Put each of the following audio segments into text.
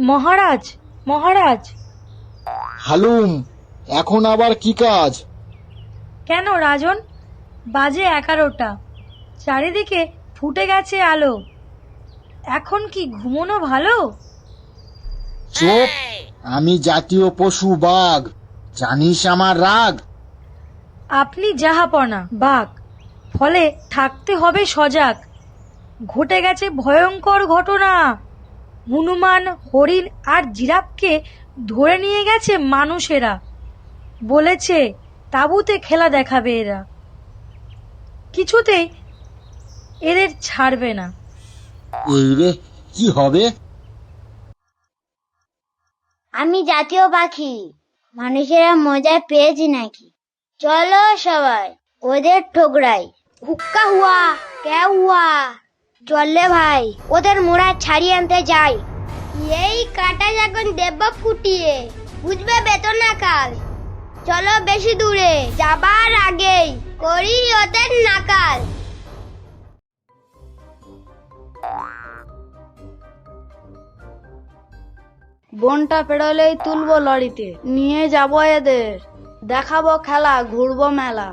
মহারাজ মহারাজ। হালুম এখন আবার কি কাজ? কেন রাজন? বাজে এগারোটা। চারিদিকে ফুটে গেছে আলো। এখন কি ঘুমোনো ভালো? চোপ আমি জাতীয় পশু বাঘ। জানিস আমার রাগ? আপনি যাহাপনা বাঘ। ফলে থাকতে হবে সজাগ। ঘটে গেছে ভয়ঙ্কর ঘটনা। হনুমান হরিণ আর জিরাফকে ধরে নিয়ে গেছে মানুষেরা। বলেছে তাঁবুতে খেলা দেখাবে এরা। কিছুতেই এদের ছাড়বে না। এই রে কি হবে? আমি জাতীয় পাখি। মানুষেরা মজা পেয়েছি নাকি? চলো সবাই ওদের ঠোকরাই হুক্কা হুয়া কে হুয়া। চললে ভাই, ওদের মোড়া ছাড়িয়ে আনতে যাই। এই কাটা যখন দেব ফুটিয়ে, বুঝবে বেতন কাল চলো বেশি দূরে, যাবার আগেই করি ওদের নাকাল। বনটা পেরোলেই তুলবো লরিতে নিয়ে যাব এদের। দেখাবো খেলা, ঘুরবো মেলা।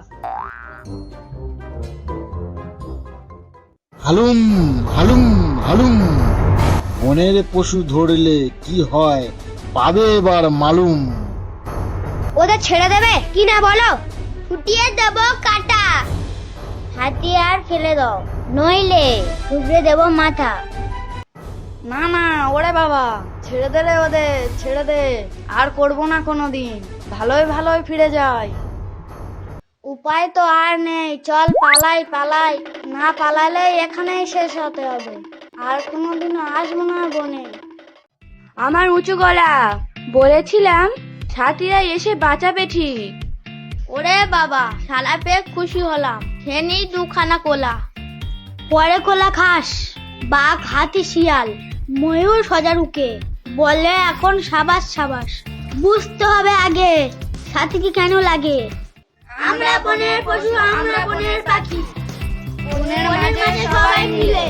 হালুম হালুম হালুম। বনের পশু ধরলে কি হয় পাবে এবার মালুম। ওদের ছেড়ে দেবে? কি না বলো? ফুটিয়ে দেব কাটা। হাতিয়ার ফেলে দাও। নইলে টুকরে দেব মাথা। না না ওরে বাবা ছেড়ে দে রে ওদের ছেড়ে দে। আর করব না কোনোদিন। ভালোই ভালোই ফিরে যাই। উপায় তো আর নেই। চল পালাই পালাই। না পালালে এখানেই শেষ হতে হবে। আর কোনোদিনও আসব না বনে। আমার উঁচু গলা। বলেছিলাম সাথীরা এসে বাঁচাবে ঠিক। ওরে বাবা শালা পেয়ে খুশি হলাম। খেনি দুখানা কোলা। পরে কোলা খাস। বাঘ হাতি শিয়াল ময়ূর সজারুকে। বলে এখন সাবাস সাবাস। বুঝতে হবে আগে সাথী কি কেন লাগে? আমরা বনের পশু আমরা বনের পাখি। বনের মাঝে সবাই মিলে।